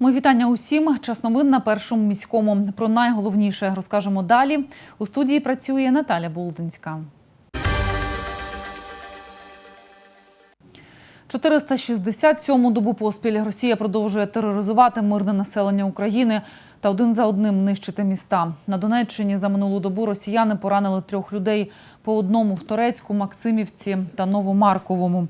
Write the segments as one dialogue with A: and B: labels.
A: Мої вітання усім. Час новин на першому міському. Про найголовніше розкажемо далі. У студії працює Наталя Болдинська. 467-му добу поспіль Росія продовжує тероризувати мирне населення України та один за одним нищити міста. На Донеччині за минулу добу росіяни поранили трьох людей по одному в Торецьку, Максимівці та Новомарковому.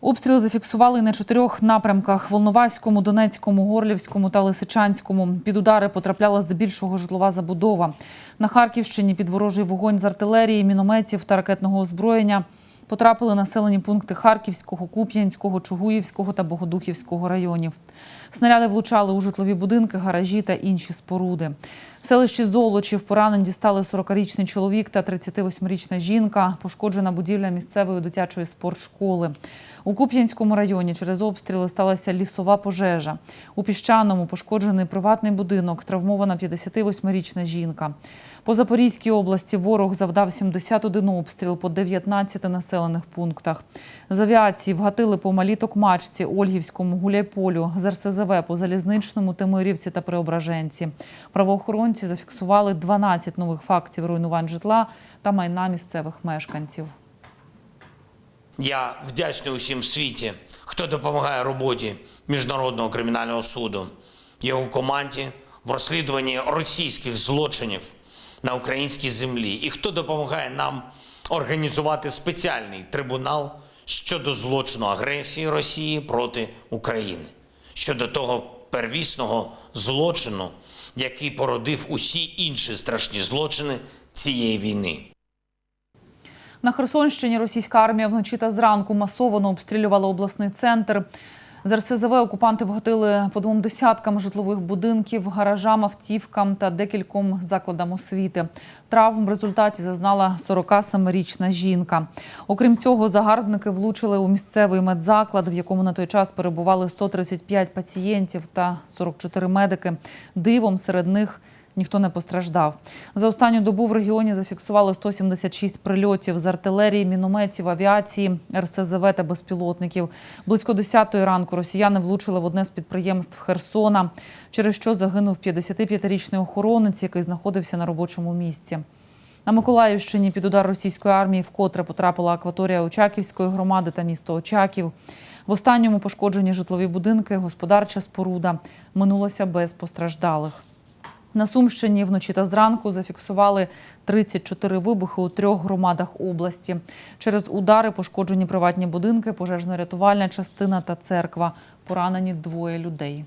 A: Обстріли зафіксували на чотирьох напрямках: Волноваському, Донецькому, Горлівському та Лисичанському. Під удари потрапляла здебільшого житлова забудова. На Харківщині під ворожий вогонь з артилерії, мінометів та ракетного озброєння потрапили населені пункти Харківського, Куп'янського, Чугуївського та Богодухівського районів. Снаряди влучали у житлові будинки, гаражі та інші споруди. В селищі Золочів поранень дістали 40-річний чоловік та 38-річна жінка. Пошкоджена будівля місцевої дитячої спортшколи. У Куп'янському районі через обстріли сталася лісова пожежа. У Піщаному пошкоджений приватний будинок, травмована 58-річна жінка. По Запорізькій області ворог завдав 71 обстріл по 19 населених пунктах. З авіації вгатили по Малій Токмачці, Ольгівському, Гуляйполю, з РСЗВ по Залізничному, Тимирівці та Преображенці. Правоохоронці зафіксували 12 нових фактів руйнувань житла та майна місцевих мешканців.
B: Я вдячний усім в світі, хто допомагає роботі Міжнародного кримінального суду, його команді в розслідуванні російських злочинів на українській землі, і хто допомагає нам організувати спеціальний трибунал щодо злочину агресії Росії проти України, щодо того первісного злочину, який породив усі інші страшні злочини цієї війни.
A: На Херсонщині російська армія вночі та зранку масово обстрілювала обласний центр. З РСЗВ окупанти вгатили по двом десяткам житлових будинків, гаражам, автівкам та декільком закладам освіти. Травм в результаті зазнала 47-річна жінка. Окрім цього, загарбники влучили у місцевий медзаклад, в якому на той час перебували 135 пацієнтів та 44 медики. Дивом серед них ніхто не постраждав. За останню добу в регіоні зафіксували 176 прильотів з артилерії, мінометів, авіації, РСЗВ та безпілотників. Близько 10 ранку росіяни влучили в одне з підприємств Херсона, через що загинув 55-річний охоронець, який знаходився на робочому місці. На Миколаївщині під удар російської армії вкотре потрапила акваторія Очаківської громади та місто Очаків. В останньому пошкоджені житлові будинки, господарча споруда минулося без постраждалих. На Сумщині вночі та зранку зафіксували 34 вибухи у трьох громадах області. Через удари пошкоджені приватні будинки, пожежно-рятувальна частина та церква. Поранені двоє людей.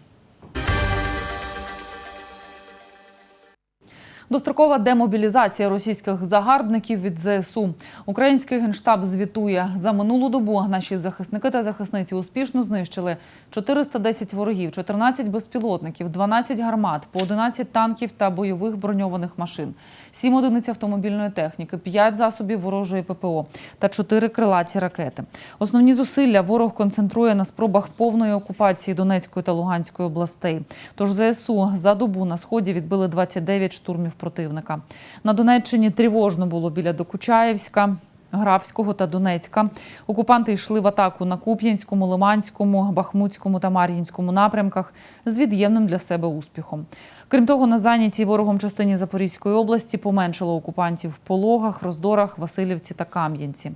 A: Дострокова демобілізація російських загарбників від ЗСУ. Український генштаб звітує за минулу добу. Наші захисники та захисниці успішно знищили 410 ворогів, 14 безпілотників, 12 гармат, по 11 танків та бойових броньованих машин, 7 одиниць автомобільної техніки, 5 засобів ворожої ППО та 4 крилаті ракети. Основні зусилля ворог концентрує на спробах повної окупації Донецької та Луганської областей. Тож ЗСУ за добу на сході відбили 29 штурмів противника. На Донеччині тривожно було біля Докучаєвська. Графського та Донецька окупанти йшли в атаку на Куп'янському, Лиманському, Бахмутському та Мар'їнському напрямках з від'ємним для себе успіхом. Крім того, на зайнятій ворогом частині Запорізької області поменшало окупантів в Пологах, Роздорах, Васильівці та Кам'янці.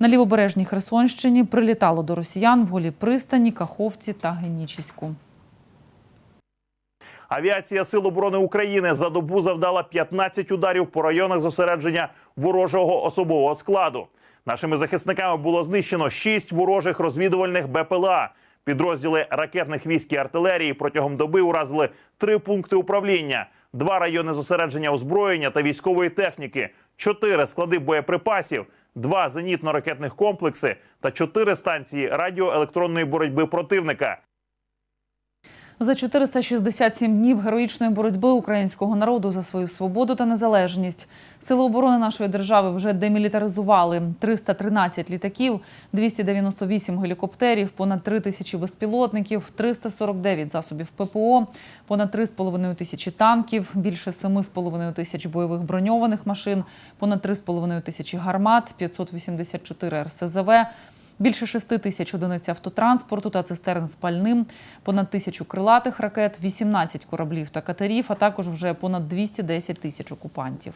A: На лівобережній Херсонщині прилітало до росіян в голі пристані, Каховці та Генічіську.
C: Авіація Сил оборони України за добу завдала 15 ударів по районах зосередження ворожого особового складу. Нашими захисниками було знищено 6 ворожих розвідувальних БПЛА. Підрозділи ракетних військ і артилерії протягом доби уразили три пункти управління, два райони зосередження озброєння та військової техніки, чотири склади боєприпасів, два зенітно-ракетних комплекси та чотири станції радіоелектронної боротьби противника.
A: За 467 днів героїчної боротьби українського народу за свою свободу та незалежність. Сили оборони нашої держави вже демілітаризували. 313 літаків, 298 гелікоптерів, понад 3 тисячі безпілотників, 349 засобів ППО, понад 3,5 тисячі танків, більше 7,5 тисяч бойових броньованих машин, понад 3,5 тисячі гармат, 584 РСЗВ, Більше 6 тисяч одиниць автотранспорту та цистерн з пальним, понад тисячу крилатих ракет, 18 кораблів та катерів, а також вже понад 210 тисяч окупантів.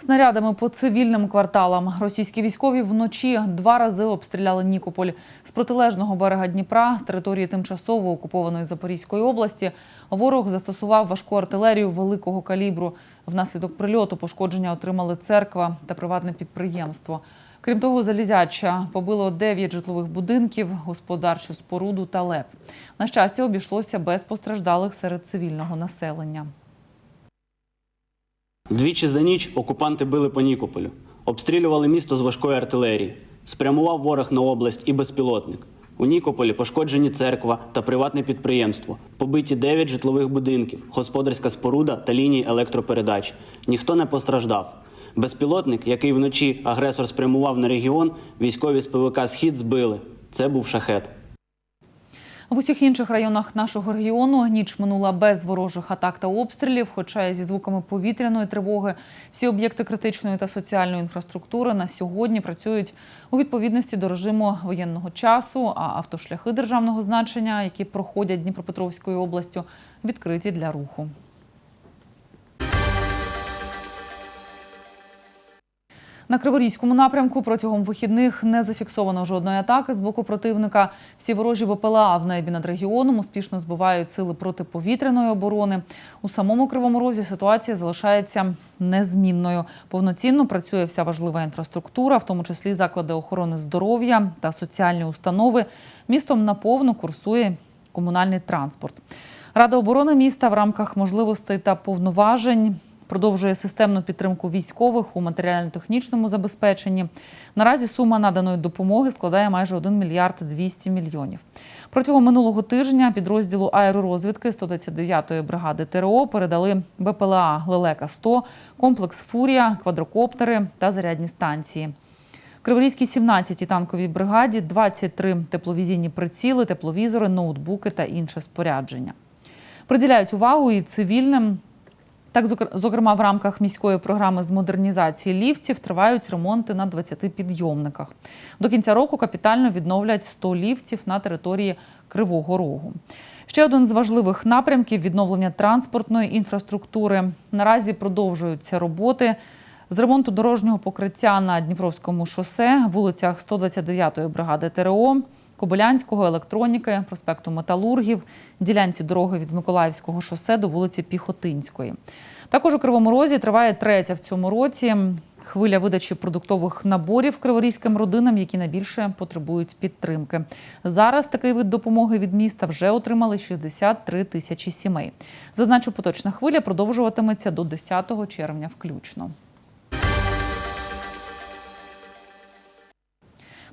A: Снарядами по цивільним кварталам російські військові вночі два рази обстріляли Нікополь з протилежного берега Дніпра з території тимчасово окупованої Запорізької області. Ворог застосував важку артилерію великого калібру. Внаслідок прильоту пошкодження отримали церква та приватне підприємство. Крім того, залізяча побило 9 житлових будинків, господарчу споруду та леп. На щастя, обійшлося без постраждалих серед цивільного населення.
D: Двічі за ніч окупанти били по Нікополю, обстрілювали місто з важкої артилерії, спрямував ворог на область і безпілотник. У Нікополі пошкоджені церква та приватне підприємство, побиті 9 житлових будинків, господарська споруда та лінії електропередач. Ніхто не постраждав. Безпілотник, який вночі агресор спрямував на регіон, військові з ПВК Схід збили. Це був шахет.
A: В усіх інших районах нашого регіону ніч минула без ворожих атак та обстрілів, хоча зі звуками повітряної тривоги. Всі об'єкти критичної та соціальної інфраструктури на сьогодні працюють у відповідності до режиму воєнного часу, а автошляхи державного значення, які проходять Дніпропетровською областю, відкриті для руху. На Криворізькому напрямку протягом вихідних не зафіксовано жодної атаки з боку противника. Всі ворожі БПЛА в небі над регіоном успішно збивають сили протиповітряної оборони. У самому Кривому Розі ситуація залишається незмінною. Повноцінно працює вся важлива інфраструктура, в тому числі заклади охорони здоров'я та соціальні установи. Містом наповну курсує комунальний транспорт. Рада оборони міста в рамках можливостей та повноважень продовжує системну підтримку військових у матеріально-технічному забезпеченні. Наразі сума наданої допомоги складає майже 1 мільярд 200 мільйонів. Протягом минулого тижня підрозділу аеророзвідки 129-ї бригади ТРО передали БПЛА Лелека-100, комплекс Фурія, квадрокоптери та зарядні станції. Криворізькій 17-й танковій бригаді 23 тепловізійні приціли, тепловізори, ноутбуки та інше спорядження. Приділяють увагу і цивільним. Так, зокр- зокрема, в рамках міської програми з модернізації ліфтів тривають ремонти на 20 підйомниках. До кінця року капітально відновлять 100 ліфтів на території Кривого Рогу. Ще один з важливих напрямків відновлення транспортної інфраструктури. Наразі продовжуються роботи з ремонту дорожнього покриття на Дніпровському шосе, вулицях 129-ї бригади ТРО, Кобилянського, електроніки, проспекту Металургів, ділянці дороги від Миколаївського шосе до вулиці Піхотинської. Також у Кривому Розі триває третя в цьому році хвиля видачі продуктових наборів криворізьким родинам, які найбільше потребують підтримки. Зараз такий вид допомоги від міста вже отримали 63 тисячі сімей. Зазначу, поточна хвиля продовжуватиметься до 10 червня включно.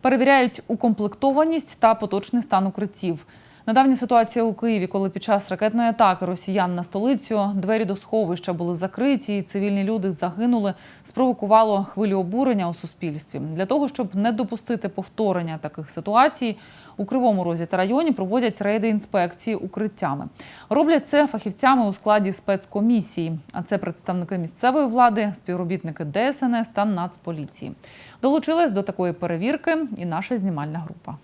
A: Перевіряють укомплектованість та поточний стан укриттів. Недавня ситуація у Києві, коли під час ракетної атаки росіян на столицю двері до сховища були закриті, і цивільні люди загинули, спровокувало хвилю обурення у суспільстві. Для того щоб не допустити повторення таких ситуацій, у Кривому Розі та районі проводять рейди інспекції укриттями. Роблять це фахівцями у складі спецкомісії, а це представники місцевої влади, співробітники ДСНС та Нацполіції. Долучилась до такої перевірки і наша знімальна група.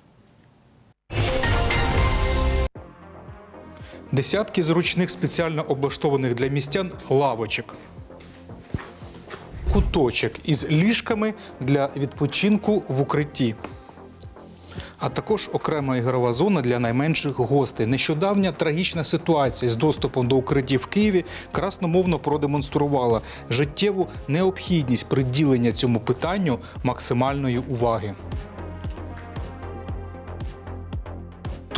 E: Десятки зручних спеціально облаштованих для містян лавочок. Куточок із ліжками для відпочинку в укритті. А також окрема ігрова зона для найменших гостей. Нещодавня трагічна ситуація з доступом до укриттів в Києві красномовно продемонструвала життєву необхідність приділення цьому питанню максимальної уваги.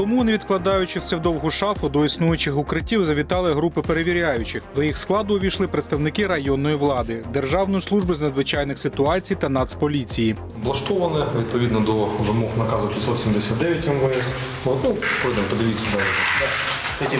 E: Тому, не відкладаючи все в довгу шафу, до існуючих укриттів завітали групи перевіряючих. До їх складу увійшли представники районної влади, Державної служби з надзвичайних ситуацій та Нацполіції.
F: облаштоване відповідно до вимог наказу 579 МВС. Ну, пройдемо, подивіться далі.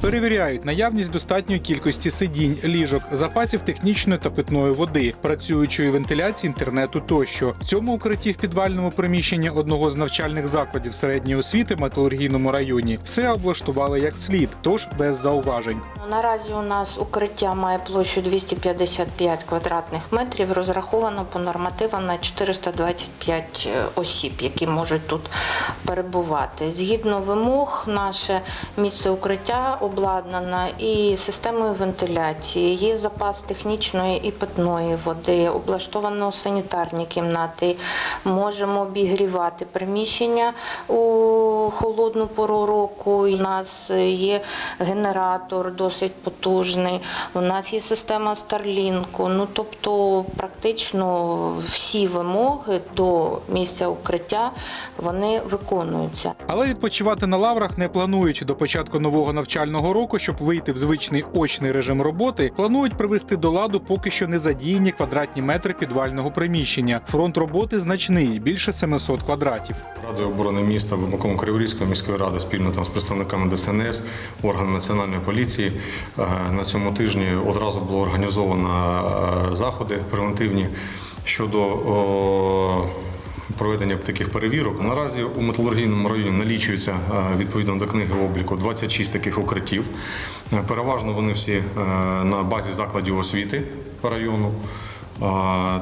E: Перевіряють наявність достатньої кількості сидінь, ліжок, запасів технічної та питної води, працюючої вентиляції, інтернету тощо. В цьому укритті в підвальному приміщенні одного з навчальних закладів середньої освіти в металургійному районі все облаштували як слід, тож без зауважень.
G: Наразі у нас укриття має площу 255 квадратних метрів, розраховано по нормативам на 425 осіб, які можуть тут перебувати. Згідно вимог, наше місце укриття обладнано і системою вентиляції, є запас технічної і питної води, облаштовано санітарні кімнати. Можемо обігрівати приміщення у холодну пору року. У нас є генератор досить потужний. У нас є система Старлінку. Ну тобто, практично всі вимоги до місця укриття вони виконуються.
E: Але відпочивати на лаврах не планують до початку нового навчального року, щоб вийти в звичний очний режим роботи. Планують привести до ладу поки що не задіяні квадратні метри підвального приміщення. Фронт роботи значний більше 700 квадратів.
F: Радою оборони міста, виконком Криворізької міської ради спільно там з представниками ДСНС, органами національної поліції. е, На цьому тижні одразу було організовано е, заходи превентивні щодо проведення таких перевірок. Наразі у металургійному районі налічується е, відповідно до книги обліку 26 таких укриттів. Е, Переважно вони всі е, на базі закладів освіти району.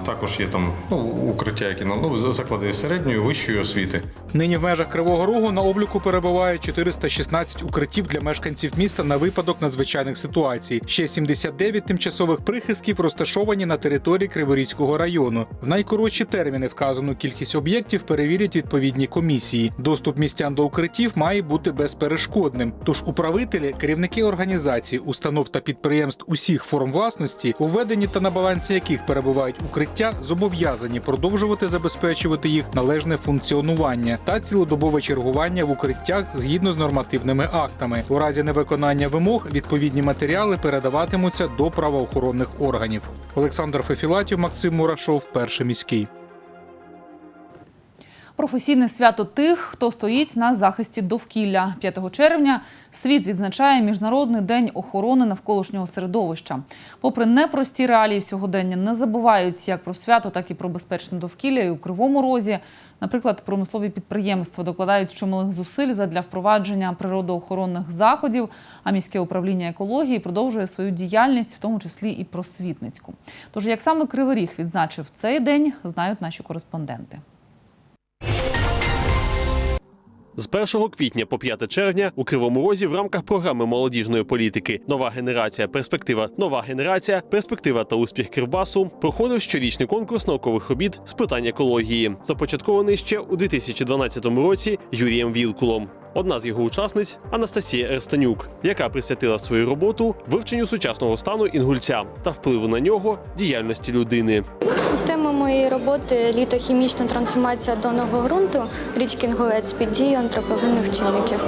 F: Також є там ну, укриття, які ну, заклади середньої, вищої освіти.
E: Нині в межах Кривого Рогу на обліку перебуває 416 укриттів для мешканців міста на випадок надзвичайних ситуацій. Ще 79 тимчасових прихистків розташовані на території Криворізького району. В найкоротші терміни вказану кількість об'єктів перевірять відповідні комісії. Доступ містян до укриттів має бути безперешкодним. Тож управителі, керівники організацій, установ та підприємств усіх форм власності, у веденні та на балансі яких перебувають укриття, зобов'язані продовжувати забезпечувати їх належне функціонування та цілодобове чергування в укриттях згідно з нормативними актами. У разі невиконання вимог відповідні матеріали передаватимуться до правоохоронних органів. Олександр Фефілатів, Максим Мурашов, перший міський.
A: Професійне свято тих, хто стоїть на захисті довкілля. 5 червня світ відзначає Міжнародний день охорони навколишнього середовища. Попри непрості реалії сьогодення, не забувають як про свято, так і про безпечне довкілля. І у Кривому Розі, наприклад, промислові підприємства докладають чималих зусиль задля впровадження природоохоронних заходів. А міське управління екології продовжує свою діяльність, в тому числі і просвітницьку. Тож, як саме Кривий Ріг відзначив цей день, знають наші кореспонденти.
H: З 1 квітня по 5 червня у Кривому Розі в рамках програми молодіжної політики Нова генерація перспектива, нова генерація, перспектива та успіх Кривбасу проходив щорічний конкурс наукових робіт з питань екології, започаткований ще у 2012 році Юрієм Вілкулом. Одна з його учасниць Анастасія Ерстанюк, яка присвятила свою роботу вивченню сучасного стану інгульця та впливу на нього діяльності людини.
I: Тема моєї роботи літохімічна трансформація донного ґрунту річки Інгулець під дією антропогенних чинників.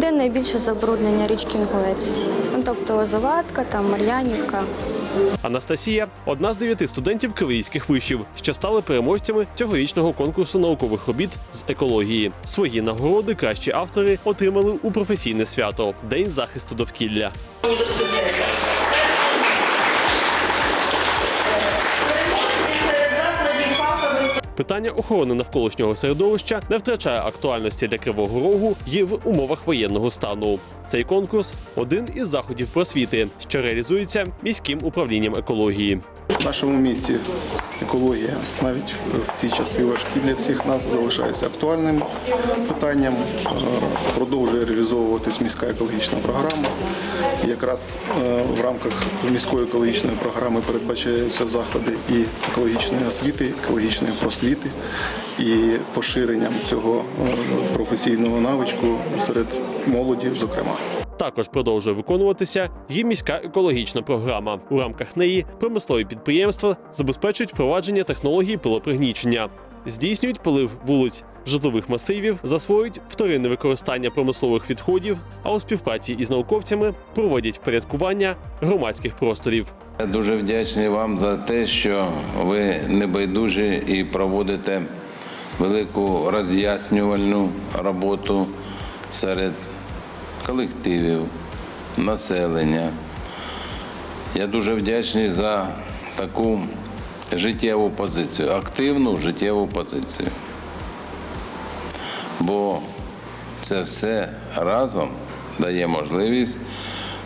I: Де найбільше забруднення річки Інгулець? Ну, тобто Озоватка, там Мар'янівка.
H: Анастасія одна з дев'яти студентів кривійських вишів, що стали переможцями цьогорічного конкурсу наукових робіт з екології. Свої нагороди кращі автори отримали у професійне свято День захисту довкілля. Питання охорони навколишнього середовища не втрачає актуальності для Кривого Рогу і в умовах воєнного стану. Цей конкурс один із заходів просвіти, що реалізується міським управлінням екології.
J: В нашому місті екологія навіть в ці часи важкі для всіх нас залишається актуальним питанням. Е, Продовжує реалізовуватись міська екологічна програма. Якраз е, в рамках міської екологічної програми передбачаються заходи і екологічної освіти, екологічної просвіти і поширенням цього е, професійного навичку серед молоді, зокрема.
H: Також продовжує виконуватися і міська екологічна програма. У рамках неї промислові підприємства забезпечують впровадження технологій пилопригнічення, здійснюють полив вулиць. Житлових масивів засвоюють вторинне використання промислових відходів, а у співпраці із науковцями проводять впорядкування громадських просторів.
K: Я дуже вдячний вам за те, що ви небайдужі і проводите велику роз'яснювальну роботу серед колективів, населення. Я дуже вдячний за таку життєву позицію, активну життєву позицію. Бо це все разом дає можливість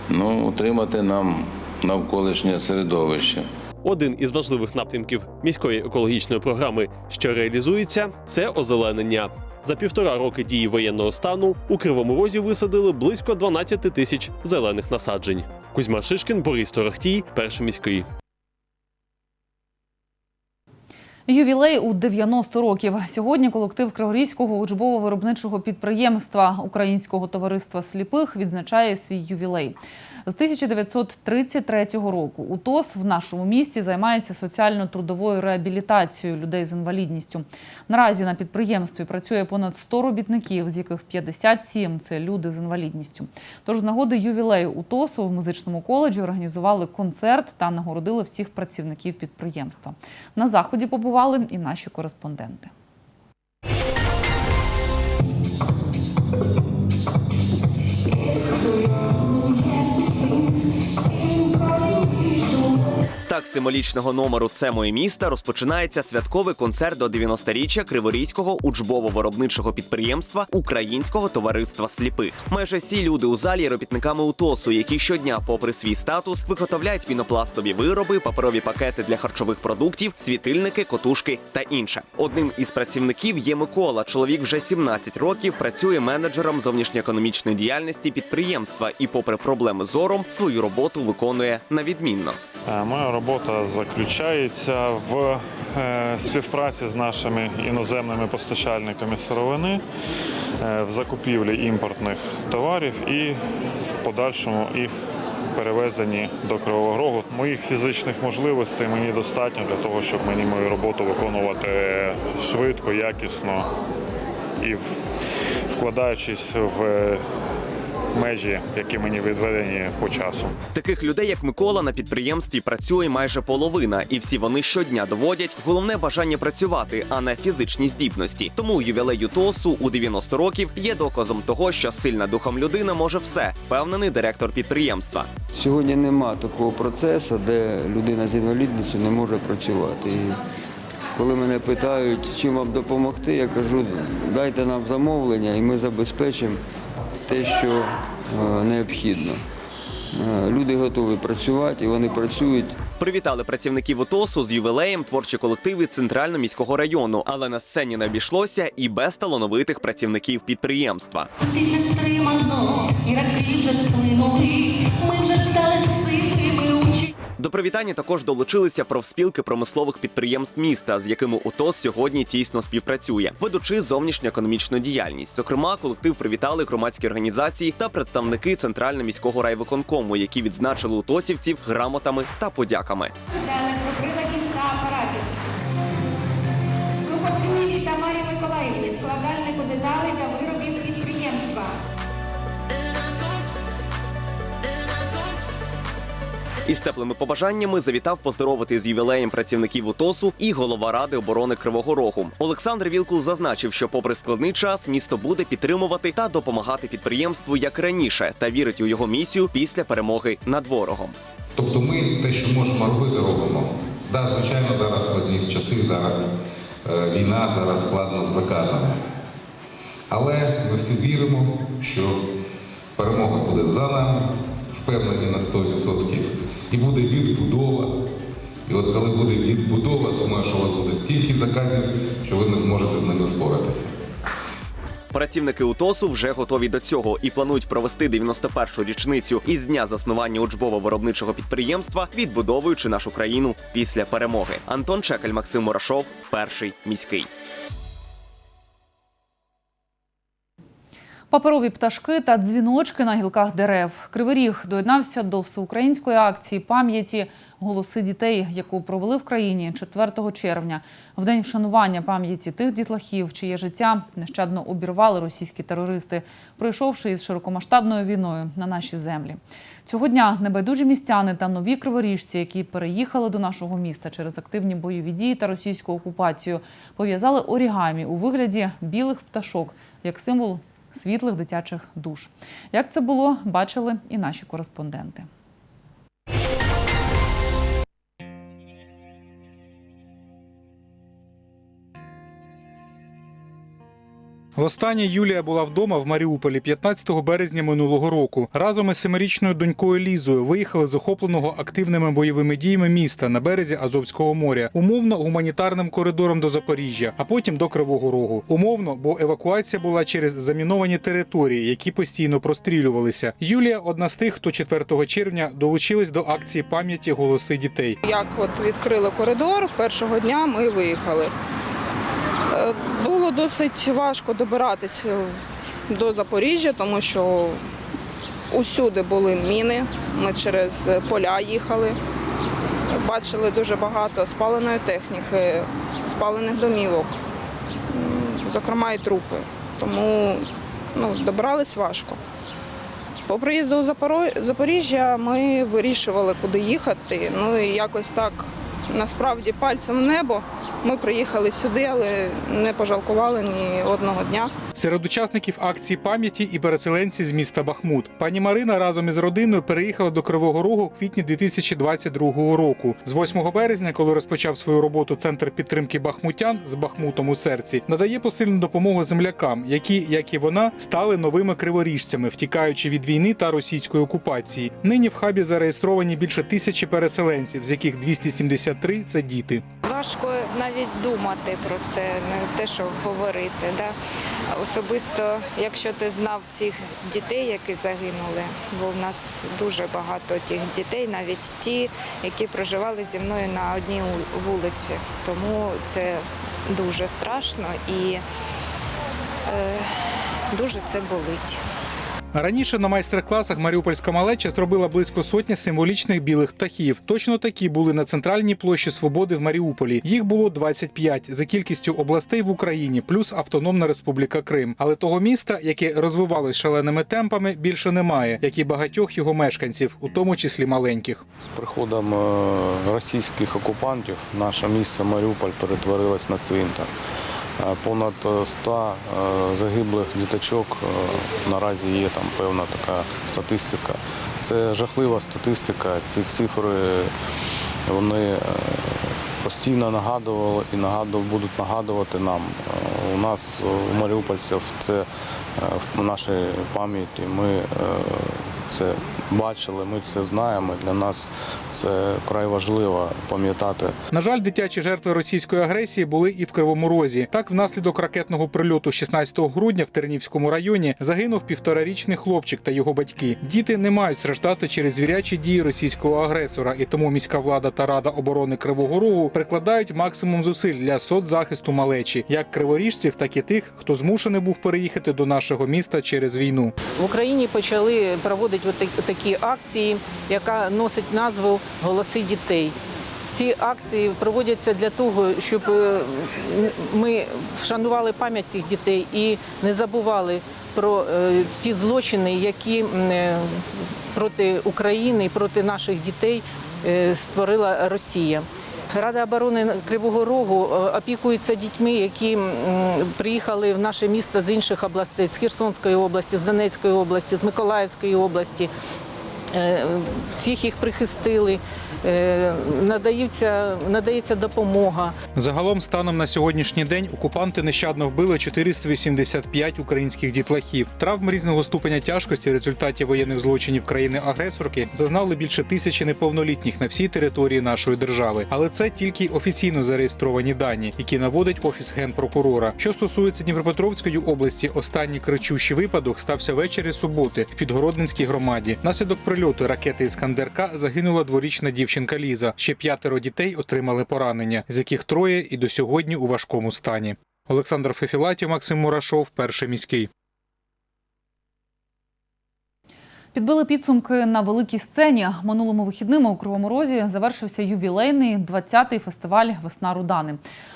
K: ну, утримати нам навколишнє середовище.
H: Один із важливих напрямків міської екологічної програми, що реалізується, це озеленення. За півтора роки дії воєнного стану у Кривому Розі висадили близько 12 тисяч зелених насаджень. Кузьма Шишкін, Борис Торохтій, перший міський.
A: Ювілей у 90 років. Сьогодні колектив Криворізького учбово-виробничого підприємства Українського товариства сліпих відзначає свій ювілей. З 1933 року УТОС в нашому місті займається соціально-трудовою реабілітацією людей з інвалідністю. Наразі на підприємстві працює понад 100 робітників, з яких 57 – це люди з інвалідністю. Тож з нагоди ювілею УТОСу в музичному коледжі організували концерт та нагородили всіх працівників підприємства. На заході побували і наші кореспонденти.
L: Так, символічного номеру Це моє місто розпочинається святковий концерт до 90-річчя Криворізького учбово-виробничого підприємства Українського товариства сліпих. Майже всі люди у залі є робітниками УТОСу, які щодня, попри свій статус, виготовляють пінопластові вироби, паперові пакети для харчових продуктів, світильники, котушки та інше. Одним із працівників є Микола. Чоловік вже 17 років працює менеджером зовнішньоекономічної діяльності підприємства і, попри проблеми з зором, свою роботу виконує на відмінно.
M: Е, Моя робота заключається в е, співпраці з нашими іноземними постачальниками сировини е, в закупівлі імпортних товарів і в подальшому їх перевезенні до Кривого Рогу. Моїх фізичних можливостей мені достатньо для того, щоб мені мою роботу виконувати швидко, якісно і вкладаючись в е, межі, які мені відведені по часу.
L: Таких людей, як Микола, на підприємстві працює майже половина, і всі вони щодня доводять головне бажання працювати, а не фізичні здібності. Тому ювілей ЮТОСу у 90 років є доказом того, що сильна духом людина може все, впевнений директор підприємства.
N: Сьогодні нема такого процесу, де людина з інвалідністю не може працювати. І коли мене питають, чим вам допомогти, я кажу, дайте нам замовлення і ми забезпечимо те, що е, необхідно. Е, Люди готові працювати і вони працюють.
L: Привітали працівників УТОСу з ювілеєм творчі колективи центрально-міського району, але на сцені не обійшлося і без талановитих працівників підприємства.
O: Дихне стримано, і раки вже сплинули. Ми вже стали.
L: До привітання також долучилися профспілки промислових підприємств міста, з якими УТОС сьогодні тісно співпрацює, ведучи зовнішньоекономічну діяльність. Зокрема, колектив привітали громадські організації та представники центрально міського райвиконкому, які відзначили утосівців грамотами та подяками.
O: Сухоцінівій Тамарі Миколаївні, складальнику деталей та
L: Із теплими побажаннями завітав поздоровити з ювілеєм працівників УТОСу і голова ради оборони Кривого Рогу. Олександр Вілкул зазначив, що, попри складний час, місто буде підтримувати та допомагати підприємству як раніше, та вірить у його місію після перемоги над ворогом.
P: Тобто ми те, що можемо робити, робимо. Да, звичайно, зараз складні часи, зараз е, війна, зараз складно з заказами. Але ми всі віримо, що перемога буде за нами, впевнені на 100%. І буде відбудова. І от коли буде відбудова, думаю, що от буде стільки заказів, що ви не зможете з ними впоратися.
L: Працівники УТОСу вже готові до цього і планують провести 91-шу річницю із дня заснування учбово-виробничого підприємства, відбудовуючи нашу країну після перемоги. Антон Чекаль, Максим Мурашов, перший міський.
A: Паперові пташки та дзвіночки на гілках дерев. Кривий доєднався до всеукраїнської акції пам'яті Голоси дітей, яку провели в країні 4 червня, в день вшанування пам'яті тих дітлахів, чиє життя нещадно обірвали російські терористи, пройшовши із широкомасштабною війною на наші землі. Цього дня небайдужі містяни та нові криворіжці, які переїхали до нашого міста через активні бойові дії та російську окупацію, пов'язали орігамі у вигляді білих пташок як символ світлих дитячих душ. Як це було, бачили і наші кореспонденти.
E: Востаннє Юлія була вдома в Маріуполі 15 березня минулого року. Разом із семирічною донькою Лізою виїхали з охопленого активними бойовими діями міста на березі Азовського моря, умовно гуманітарним коридором до Запоріжжя, а потім до Кривого Рогу. Умовно, бо евакуація була через заміновані території, які постійно прострілювалися. Юлія одна з тих, хто 4 червня долучилась до акції пам'яті голоси дітей.
Q: Як от відкрили коридор, першого дня ми виїхали. Е, Було досить важко добиратися до Запоріжжя, тому що усюди були міни. Ми через поля їхали. Бачили дуже багато спаленої техніки, спалених домівок, зокрема і трупи. Тому ну, добирались важко. По приїзду у Запоріжжя ми вирішували, куди їхати. Ну і якось так насправді пальцем в небо. Ми приїхали сюди, але не пожалкували ні одного дня.
E: Серед учасників акції пам'яті і переселенці з міста Бахмут. Пані Марина разом із родиною переїхала до Кривого Рогу у квітні 2022 року. З 8 березня, коли розпочав свою роботу центр підтримки бахмутян з Бахмутом у серці, надає посильну допомогу землякам, які, як і вона, стали новими криворіжцями, втікаючи від війни та російської окупації. Нині в хабі зареєстровані більше тисячі переселенців, з яких 273 – це діти.
R: Важко навіть думати про це, не те, що говорити. Да? Особисто, якщо ти знав цих дітей, які загинули, бо в нас дуже багато тих дітей, навіть ті, які проживали зі мною на одній вулиці. Тому це дуже страшно і е, дуже це болить.
E: Раніше на майстер-класах Маріупольська малеча зробила близько сотні символічних білих птахів. Точно такі були на центральній площі Свободи в Маріуполі. Їх було 25 за кількістю областей в Україні, плюс Автономна Республіка Крим. Але того міста, яке розвивалось шаленими темпами, більше немає, як і багатьох його мешканців, у тому числі маленьких.
S: З приходом е, російських окупантів наше місце Маріуполь перетворилось на цвинтар. Е, Понад е, 100 е, загиблих діточок е, наразі є там певна така статистика. Це жахлива статистика. Ці цифри вони е, постійно нагадували і нагадували, будуть нагадувати нам. Е, У нас, е, у маріупольців, це е, в нашій пам'яті. Ми е, це бачили, ми це знаємо. Для нас це вкрай важливо пам'ятати.
E: На жаль, дитячі жертви російської агресії були і в Кривому Розі. Так, внаслідок ракетного прильоту 16 грудня в Тернівському районі загинув півторарічний хлопчик та його батьки. Діти не мають страждати через звірячі дії російського агресора, і тому міська влада та рада оборони Кривого Рогу прикладають максимум зусиль для соцзахисту малечі, як криворіжців, так і тих, хто змушений був переїхати до нашого міста через війну.
T: В Україні почали проводити от так- такі акції, яка носить назву Голоси дітей. Ці акції проводяться для того, щоб е, ми вшанували пам'ять цих дітей і не забували про е, ті злочини, які е, проти України проти наших дітей створила Росія. Рада оборони Кривого Рогу опікується дітьми, які приїхали в наше місто з інших областей, з Херсонської області, з Донецької області, з Миколаївської області. Е, Всіх їх прихистили, надаються, надається допомога.
E: Загалом, станом на сьогоднішній день, окупанти нещадно вбили 485 українських дітлахів. Травм різного ступеня тяжкості в результаті воєнних злочинів країни-агресорки зазнали більше тисячі неповнолітніх на всій території нашої держави. Але це тільки офіційно зареєстровані дані, які наводить офіс генпрокурора. Що стосується Дніпропетровської області, останній кричущий випадок стався ввечері суботи в Підгородненській громаді. Наслідок прильоту ракети Іскандерка загинула дворічна дівчинка Ліза. Ще п'ятеро дітей отримали поранення, з яких троє і до сьогодні у важкому стані. Олександр Фефілатів, Максим Мурашов, перший міський.
A: Підбили підсумки на великій сцені. Минулими вихідними у Кривому Розі завершився ювілейний 20-й фестиваль Весна Рудани.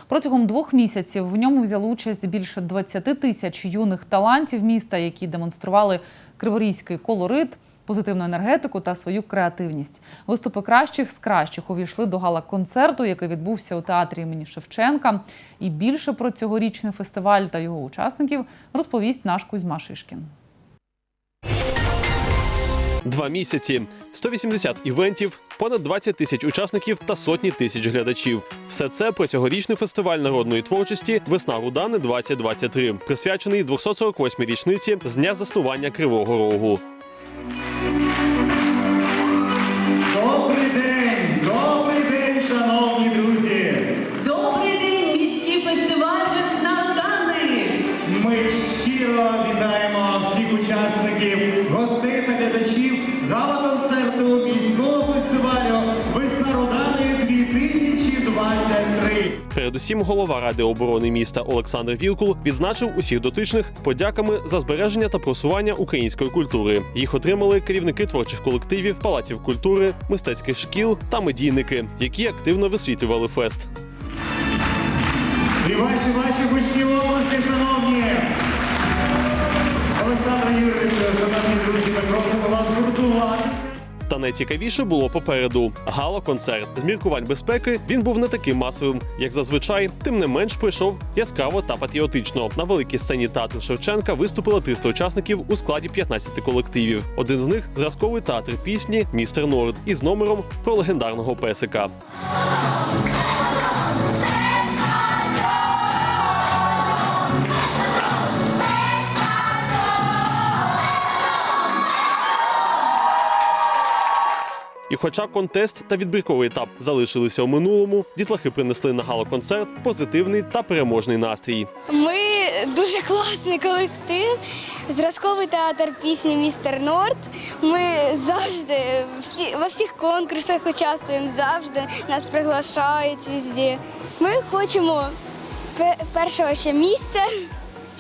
A: Протягом двох місяців в ньому взяли участь більше 20 тисяч юних талантів міста, які демонстрували криворізький колорит, позитивну енергетику та свою креативність. Виступи кращих з кращих увійшли до гала-концерту, який відбувся у театрі імені Шевченка. І більше про цьогорічний фестиваль та його учасників розповість наш Кузьма Шишкін.
H: Два місяці, 180 івентів, понад 20 тисяч учасників та сотні тисяч глядачів. Все це про цьогорічний фестиваль народної творчості Весна Рудани 2023, присвячений 248-й річниці з дня заснування Кривого Рогу.
U: Thank you.
H: Передусім, голова ради оборони міста Олександр Вілкул відзначив усіх дотичних подяками за збереження та просування української культури. Їх отримали керівники творчих колективів, палаців культури, мистецьких шкіл та медійники, які активно висвітлювали фест.
U: І ваші ваші гучні області, шановні! Олександр Юрійович, шановні друзі, ми просимо вас гуртуватися.
H: Та найцікавіше було попереду. Гала-концерт. З міркувань безпеки він був не таким масовим, як зазвичай. Тим не менш пройшов яскраво та патріотично. На великій сцені театру Шевченка виступило 300 учасників у складі 15 колективів. Один з них зразковий театр пісні Містер Норд із номером про легендарного песика. І хоча контест та відбірковий етап залишилися у минулому, дітлахи принесли на гала-концерт позитивний та переможний настрій.
V: Ми дуже класний колектив. Зразковий театр пісні Містер Норд. Ми завжди всі, во всіх конкурсах участвуємо завжди. Нас приглашають везде. Ми хочемо першого ще місця,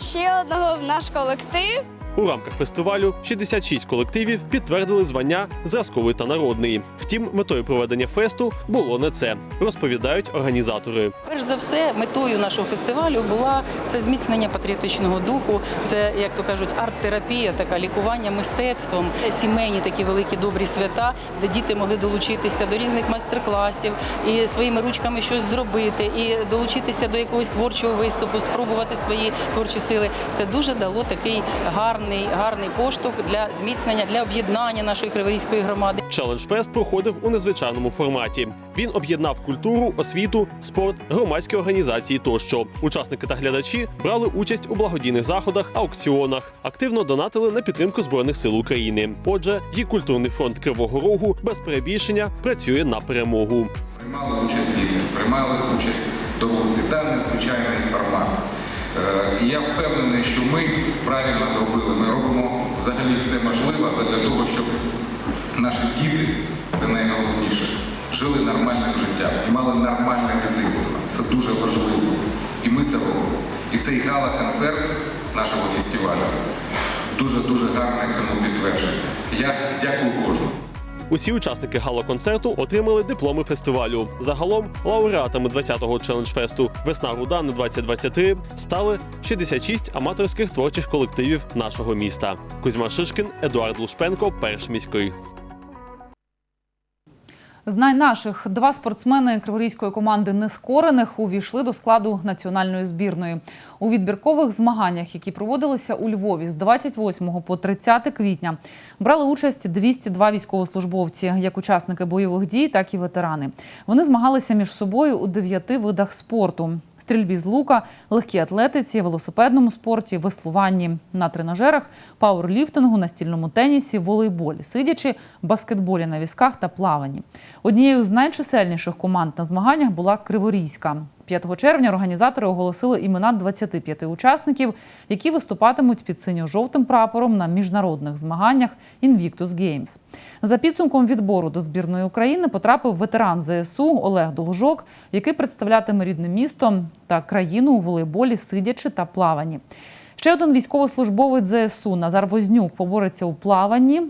V: ще одного в наш колектив.
H: У рамках фестивалю 66 колективів підтвердили звання зразковий та народний. Втім, метою проведення фесту було не це, розповідають організатори.
W: Перш за все, метою нашого фестивалю була це зміцнення патріотичного духу, це, як то кажуть, арт-терапія, така лікування мистецтвом, сімейні такі великі добрі свята, де діти могли долучитися до різних майстер-класів і своїми ручками щось зробити, і долучитися до якогось творчого виступу, спробувати свої творчі сили. Це дуже дало такий гарний, гарний поштовх для зміцнення, для об'єднання нашої криворізької громади.
H: Челендж Фест проходив у незвичайному форматі. Він об'єднав культуру, освіту, спорт, громадські організації тощо. Учасники та глядачі брали участь у благодійних заходах, аукціонах, активно донатили на підтримку збройних сил України. Отже, їх культурний фронт Кривого Рогу без перебільшення працює на перемогу.
P: Приймали участь діти, приймали участь дорослі. Та незвичайний формат. Е, І я впевнений, що ми правильно зробили. Ми робимо взагалі все можливе для того, щоб наші діти, це найголовніше, жили нормальним життям і мали нормальне дитинство. Це дуже важливо. І ми це робимо. І цей гала-концерт нашого фестивалю дуже-дуже гарне цьому підтвердження. Я дякую кожному.
H: Усі учасники гала-концерту отримали дипломи фестивалю. Загалом лауреатами 20-го челендж-фесту Весна Рудани 2023 стали 66 аматорських творчих колективів нашого міста. Кузьма Шишкін, Едуард Лушпенко, перш міський.
A: Знай наших два спортсмени криворізької команди нескорених увійшли до складу національної збірної. У відбіркових змаганнях, які проводилися у Львові з 28 по 30 квітня, брали участь 202 військовослужбовці, як учасники бойових дій, так і ветерани. Вони змагалися між собою у дев'яти видах спорту. Стрільбі з лука, легкій атлетиці, велосипедному спорті, веслуванні на тренажерах, пауерліфтингу, настільному тенісі, волейболі, сидячи, баскетболі на візках та плаванні. Однією з найчисельніших команд на змаганнях була Криворізька. 5 червня організатори оголосили імена 25 учасників, які виступатимуть під синьо-жовтим прапором на міжнародних змаганнях Invictus Games. За підсумком відбору до збірної України потрапив ветеран ЗСУ Олег Должок, який представлятиме рідне місто та країну у волейболі, сидячи та плаванні. Ще один військовослужбовець ЗСУ Назар Вознюк побореться у плаванні.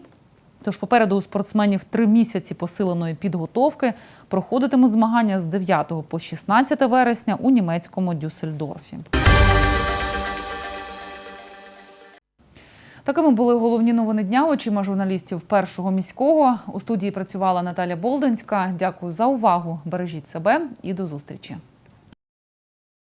A: Тож попереду у спортсменів три місяці посиленої підготовки проходитимуть змагання з 9 по 16 вересня у німецькому Дюссельдорфі. Такими були головні новини дня очима журналістів першого міського. У студії працювала Наталя Болдинська. Дякую за увагу. Бережіть себе і до зустрічі.